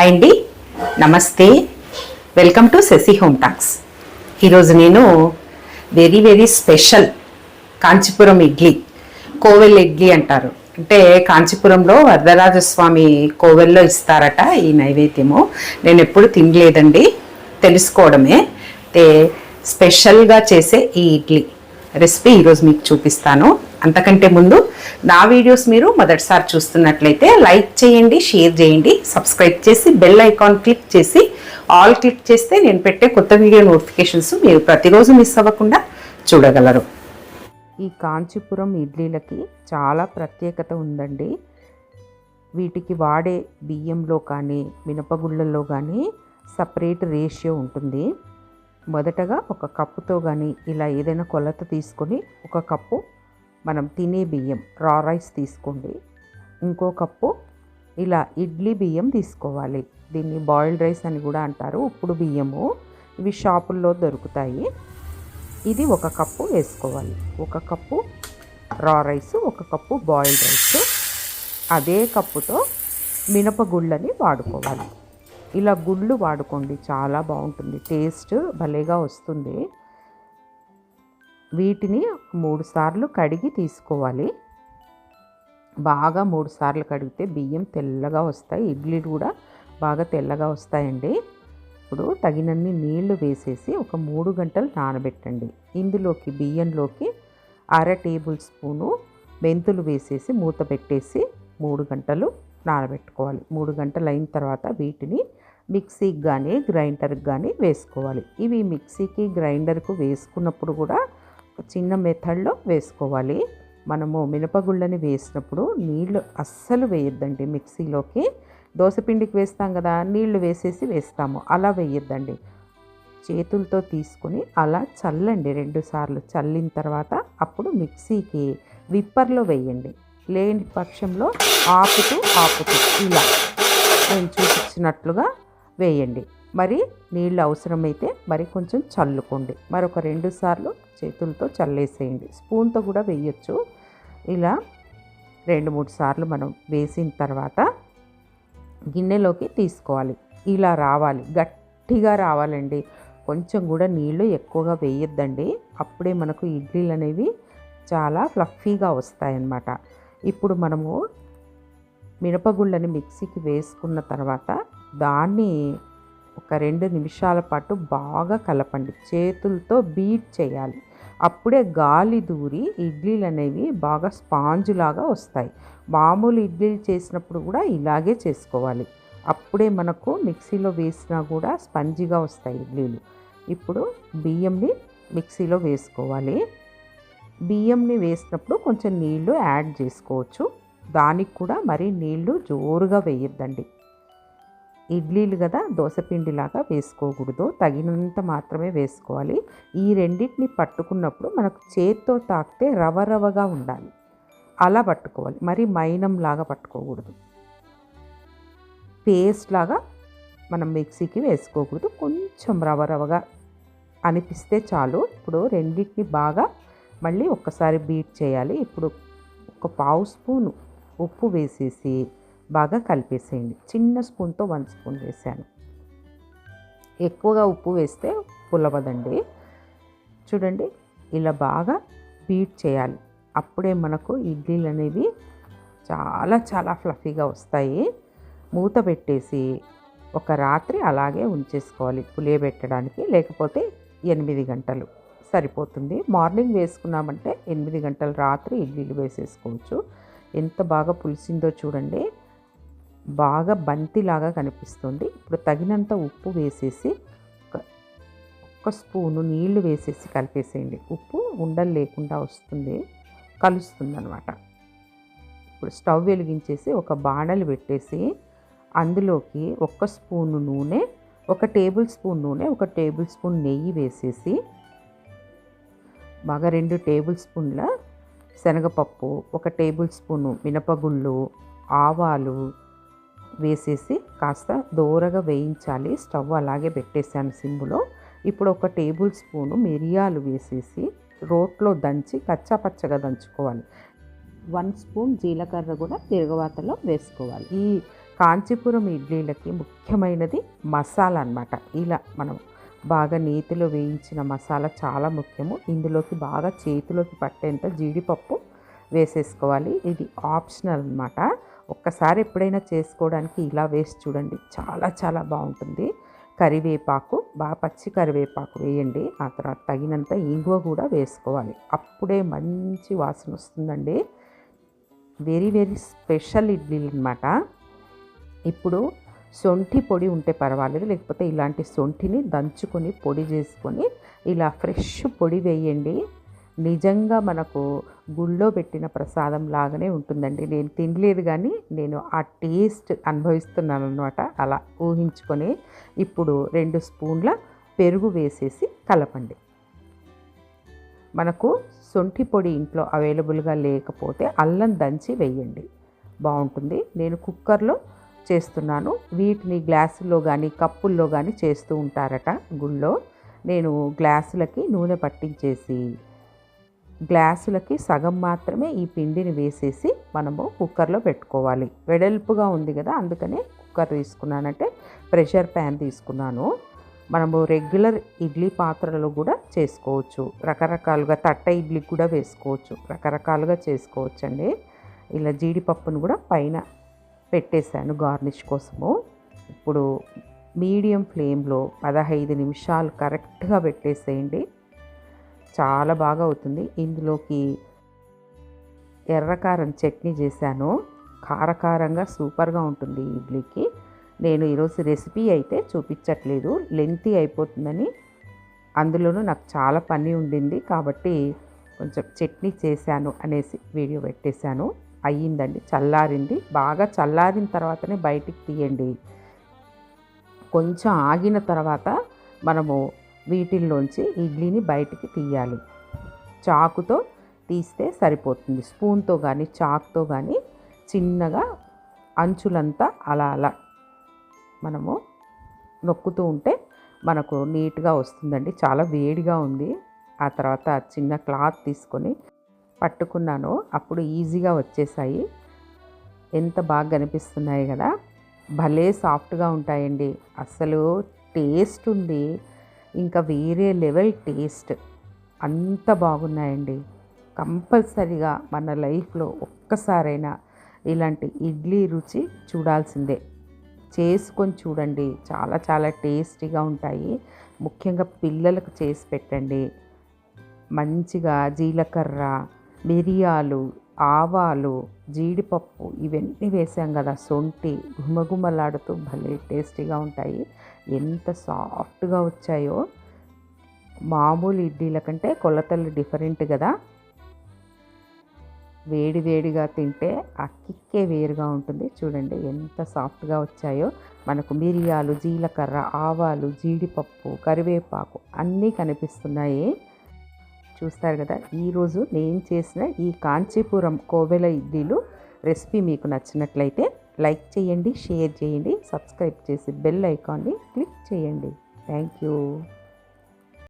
Hi అండి. నమస్తే. Welcome to Sashi home talks. ఈరోజు నేను very very special Kanchipuram idli కోవెల్ idli అంటారు. అంటే కాంచీపురంలో వరదరాజస్వామి కోవెల్లో ఇస్తారట ఈ నైవేద్యము. నేను ఎప్పుడు తినలేదండి. తెలుసుకోవడమే. అయితే స్పెషల్గా చేసే ఈ ఇడ్లీ రెసిపీ ఈరోజు మీకు చూపిస్తాను. అంతకంటే ముందు నా వీడియోస్ మీరు మొదటిసారి చూస్తున్నట్లయితే లైక్ చేయండి షేర్ చేయండి సబ్స్క్రైబ్ చేసి బెల్ ఐకాన్ క్లిక్ చేసి ఆల్ క్లిక్ చేస్తే నేను పెట్టే కొత్త వీడియో నోటిఫికేషన్స్ మీరు ప్రతిరోజు మిస్ అవ్వకుండా చూడగలరు. ఈ కాంచీపురం ఇడ్లీలకి చాలా ప్రత్యేకత ఉందండి. వీటికి వాడే బియ్యంలో కానీ మినపగుళ్ళల్లో కానీ సపరేట్ రేషియో ఉంటుంది. మొదటగా ఒక కప్పుతో కానీ ఇలా ఏదైనా కొలత తీసుకొని ఒక కప్పు మనం తినే బియ్యం రా రైస్ తీసుకోండి. ఇంకో కప్పు ఇలా ఇడ్లీ బియ్యం తీసుకోవాలి. దీన్ని బాయిల్డ్ రైస్ అని కూడా అంటారు ఉప్పుడు బియ్యము. ఇవి షాపుల్లో దొరుకుతాయి. ఇది ఒక కప్పు వేసుకోవాలి. ఒక కప్పు రా రైస్ ఒక కప్పు బాయిల్డ్ రైస్ అదే కప్పుతో మినపగుళ్ళని వాడుకోవాలి. ఇలా గుళ్ళు వాడుకోండి చాలా బాగుంటుంది. టేస్ట్ భలేగా వస్తుంది. వీటిని మూడు సార్లు కడిగి తీసుకోవాలి. బాగా మూడు సార్లు కడిగితే బియ్యం తెల్లగా వస్తాయి. ఇడ్లీలు కూడా బాగా తెల్లగా వస్తాయండి. ఇప్పుడు తగినన్ని నీళ్ళు వేసేసి ఒక మూడు గంటలు నానబెట్టండి. ఇందులోకి బియ్యంలోకి అర టేబుల్ స్పూను మెంతులు వేసేసి మూత పెట్టేసి మూడు గంటలు నానబెట్టుకోవాలి. మూడు గంటలు అయిన తర్వాత వీటిని మిక్సీకి కానీ గ్రైండర్కి కానీ వేసుకోవాలి. ఇవి మిక్సీకి గ్రైండర్కు వేసుకున్నప్పుడు కూడా చిన్న మెథడ్లో వేసుకోవాలి. మనము మినపగుళ్ళని వేసినప్పుడు నీళ్ళు అస్సలు వేయొద్దండి మిక్సీలోకి. దోశపిండికి వేస్తాం కదా నీళ్ళు వేసేసి వేస్తాము. అలా వేయొద్దండి. చేతులతో తీసుకొని అలా చల్లండి రెండు సార్లు. చల్లిన తర్వాత అప్పుడు మిక్సీకి విప్పర్లో వేయండి. లేని పక్షంలో ఆపుతూ ఆపుతూ ఇలా నేను చూపించినట్లుగా వేయండి. మరి నీళ్ళు అవసరమైతే మరి కొంచెం చల్లుకోండి. మరొక రెండు సార్లు చేతులతో చల్లేసేయండి. స్పూన్తో కూడా వేయచ్చు. ఇలా రెండు మూడు సార్లు మనం వేసిన తర్వాత గిన్నెలోకి తీసుకోవాలి. ఇలా రావాలి. గట్టిగా రావాలండి. కొంచెం కూడా నీళ్ళు ఎక్కువగా వేయొద్దండి. అప్పుడే మనకు ఇడ్లీలు అనేవి చాలా ఫ్లఫీగా వస్తాయన్నమాట. ఇప్పుడు మనము మినపగుళ్ళని మిక్సీకి వేసుకున్న తర్వాత దాన్ని ఒక రెండు నిమిషాల పాటు బాగా కలపండి. చేతులతో బీట్ చేయాలి. అప్పుడే గాలి దూరి ఇడ్లీలు అనేవి బాగా స్పాంజ్ లాగా వస్తాయి. మామూలు ఇడ్లీలు చేసినప్పుడు కూడా ఇలాగే చేసుకోవాలి. అప్పుడే మనకు మిక్సీలో వేసినా కూడా స్పంజిగా వస్తాయి ఇడ్లీలు. ఇప్పుడు బియ్యంని మిక్సీలో వేసుకోవాలి. బియ్యంని వేసినప్పుడు కొంచెం నీళ్ళు యాడ్ చేసుకోవచ్చు. దానికి కూడా మరీ నీళ్ళు జోరుగా వేయొద్దండి. ఇడ్లీలు కదా దోశపిండిలాగా వేసుకోకూడదు. తగినంత మాత్రమే వేసుకోవాలి. ఈ రెండింటిని పట్టుకున్నప్పుడు మనకు చేత్తో తాకితే రవ రవగా ఉండాలి. అలా పట్టుకోవాలి. మరి మైనం లాగా పట్టుకోకూడదు. పేస్ట్ లాగా మనం మిక్సీకి వేసుకోకూడదు. కొంచెం రవ రవగా అనిపిస్తే చాలు. ఇప్పుడు రెండింటిని బాగా మళ్ళీ ఒక్కసారి బీట్ చేయాలి. ఇప్పుడు ఒక పావు స్పూను ఉప్పు వేసేసి బాగా కలిపేసేయండి. చిన్న స్పూన్తో వన్ స్పూన్ వేసాను. ఎక్కువగా ఉప్పు వేస్తే పులవదండి. చూడండి ఇలా బాగా బీట్ చేయాలి. అప్పుడే మనకు ఇడ్లీలు అనేవి చాలా చాలా ఫ్లఫీగా వస్తాయి. మూత పెట్టేసి ఒక రాత్రి అలాగే ఉంచేసుకోవాలి పులియబెట్టడానికి లేకపోతే ఎనిమిది గంటలు సరిపోతుంది. మార్నింగ్ వేసుకున్నామంటే ఎనిమిది గంటల రాత్రి ఇడ్లీలు వేసేసుకోవచ్చు. ఎంత బాగా పులిసిందో చూడండి. బాగా బంతిలాగా కనిపిస్తుంది. ఇప్పుడు తగినంత ఉప్పు వేసేసి ఒక స్పూను నీళ్ళు వేసేసి కలిపేసేయండి. ఉప్పు ఉండలు లేకుండా వస్తుంది కలుస్తుంది అనమాట ఇప్పుడు స్టవ్ వెలిగించేసి ఒక బాణలు పెట్టేసి అందులోకి ఒక స్పూను నూనె ఒక టేబుల్ స్పూన్ నూనె ఒక టేబుల్ స్పూన్ నెయ్యి వేసేసి బాగా రెండు టేబుల్ స్పూన్ల శనగపప్పు ఒక టేబుల్ స్పూను మినపగుళ్ళు ఆవాలు వేసేసి కాస్త దోరగా వేయించాలి. స్టవ్ అలాగే పెట్టేశాను సిమ్ములో. ఇప్పుడు ఒక టేబుల్ స్పూను మిరియాలు వేసేసి రోట్లో దంచి కచ్చాపచ్చగా దంచుకోవాలి. వన్ స్పూన్ జీలకర్ర కూడా తిరగవాతలో వేసుకోవాలి. ఈ కాంచీపురం ఇడ్లీలకి ముఖ్యమైనది మసాలా అన్నమాట. ఇలా మనం బాగా నేతిలో వేయించిన మసాలా చాలా ముఖ్యము. ఇందులోకి బాగా చేతిలోకి పట్టేంత జీడిపప్పు వేసేసుకోవాలి. ఇది ఆప్షనల్ అన్నమాట. ఒక్కసారి ఎప్పుడైనా చేసుకోవడానికి ఇలా వేసి చూడండి. చాలా చాలా బాగుంటుంది. కరివేపాకు బాగా పచ్చి కరివేపాకు వేయండి. ఆ తర్వాత తగినంత ఇంగువ కూడా వేసుకోవాలి. అప్పుడే మంచి వాసన వస్తుందండి. వెరీ వెరీ స్పెషల్ ఇడ్లీలు అనమాట ఇప్పుడు సొంఠి పొడి ఉంటే పర్వాలేదు. లేకపోతే ఇలాంటి సొంఠిని దంచుకొని పొడి చేసుకొని ఇలా ఫ్రెష్ పొడి వేయండి. నిజంగా మనకు గుళ్ళో పెట్టిన ప్రసాదం లాగానే ఉంటుందండి. నేను తినలేదు కానీ నేను ఆ టేస్ట్ అనుభవిస్తున్నాను అనమాట అలా ఊహించుకొని ఇప్పుడు రెండు స్పూన్ల పెరుగు వేసేసి కలపండి. మనకు శొంఠి పొడి ఇంట్లో అవైలబుల్గా లేకపోతే అల్లం దంచి వేయండి. బాగుంటుంది. నేను కుక్కర్లో చేస్తున్నాను. వీటిని గ్లాసుల్లో కానీ కప్పుల్లో కానీ చేస్తూ ఉంటారట గుళ్ళో. నేను గ్లాసులకి నూనె పట్టించేసి గ్లాసులకి సగం మాత్రమే ఈ పిండిని వేసేసి మనము కుక్కర్లో పెట్టుకోవాలి. వెడల్పుగా ఉంది కదా అందుకనే కుక్కర్ తీసుకున్నానంటే ప్రెషర్ ప్యాన్ తీసుకున్నాను. మనము రెగ్యులర్ ఇడ్లీ పాత్రలో కూడా చేసుకోవచ్చు. రకరకాలుగా తట్ట ఇడ్లీ కూడా వేసుకోవచ్చు. రకరకాలుగా చేసుకోవచ్చు అండి ఇలా జీడిపప్పును కూడా పైన పెట్టేశాను గార్నిష్ కోసము. ఇప్పుడు మీడియం ఫ్లేమ్లో పదహైదు నిమిషాలు కరెక్ట్గా పెట్టేసేయండి. చాలా బాగా అవుతుంది. ఇందులోకి ఎర్రకారం చట్నీ చేశాను. కారకారంగా సూపర్గా ఉంటుంది ఇడ్లీకి. నేను ఈరోజు రెసిపీ అయితే చూపించట్లేదు. లెంతీ అయిపోతుందని అందులోనూ నాకు చాలా పని ఉండింది. కాబట్టి కొంచెం చట్నీ చేశాను అనేసి వీడియో పెట్టేశాను. అయ్యిందండి చల్లారింది. బాగా చల్లారిన తర్వాతనే బయటికి తీయండి. కొంచెం ఆగిన తర్వాత మనము వీటిల్లోంచి ఇడ్లీని బయటికి తీయాలి. చాకుతో తీస్తే సరిపోతుంది. స్పూన్తో కానీ చాక్తో కానీ చిన్నగా అంచులంతా అలా అలా మనము నొక్కుతూ ఉంటే మనకు నీట్గా వస్తుందండి. చాలా వేడిగా ఉంది. ఆ తర్వాత చిన్న క్లాత్ తీసుకొని పట్టుకున్నాను. అప్పుడు ఈజీగా వచ్చేసాయి. ఎంత బాగా కనిపిస్తున్నాయి కదా! భలే సాఫ్ట్గా ఉంటాయండి. అసలు టేస్ట్ ఉంది. ఇంకా వేరే లెవెల్ టేస్ట్ అంత బాగున్నాయండి. కంపల్సరిగా మన లైఫ్లో ఒక్కసారైనా ఇలాంటి ఇడ్లీ రుచి చూడాల్సిందే. చేసుకొని చూడండి. చాలా చాలా టేస్టీగా ఉంటాయి. ముఖ్యంగా పిల్లలకు చేసి పెట్టండి. మంచిగా జీలకర్ర మిరియాలు ఆవాలు జీడిపప్పు ఇవన్నీ వేసాం కదా సొంటి గుమగుమలాడుతూ భలే టేస్టీగా ఉంటాయి. ఎంత సాఫ్ట్గా వచ్చాయో. మామూలు ఇడ్లీల కంటే కొలతలు డిఫరెంట్ కదా. వేడి వేడిగా తింటే ఆ కిక్కే వేరుగా ఉంటుంది. చూడండి ఎంత సాఫ్ట్గా వచ్చాయో. మనకు మిరియాలు జీలకర్ర ఆవాలు జీడిపప్పు కరివేపాకు అన్నీ కనిపిస్తున్నాయి. చూస్తారు కదా ఈరోజు నేను చేసిన ఈ కాంచీపురం కోవెల ఇడ్లీలు రెసిపీ మీకు నచ్చినట్లయితే లైక్ చేయండి షేర్ చేయండి సబ్స్క్రైబ్ చేసి బెల్ ఐకాన్ని క్లిక్ చేయండి. Thank you.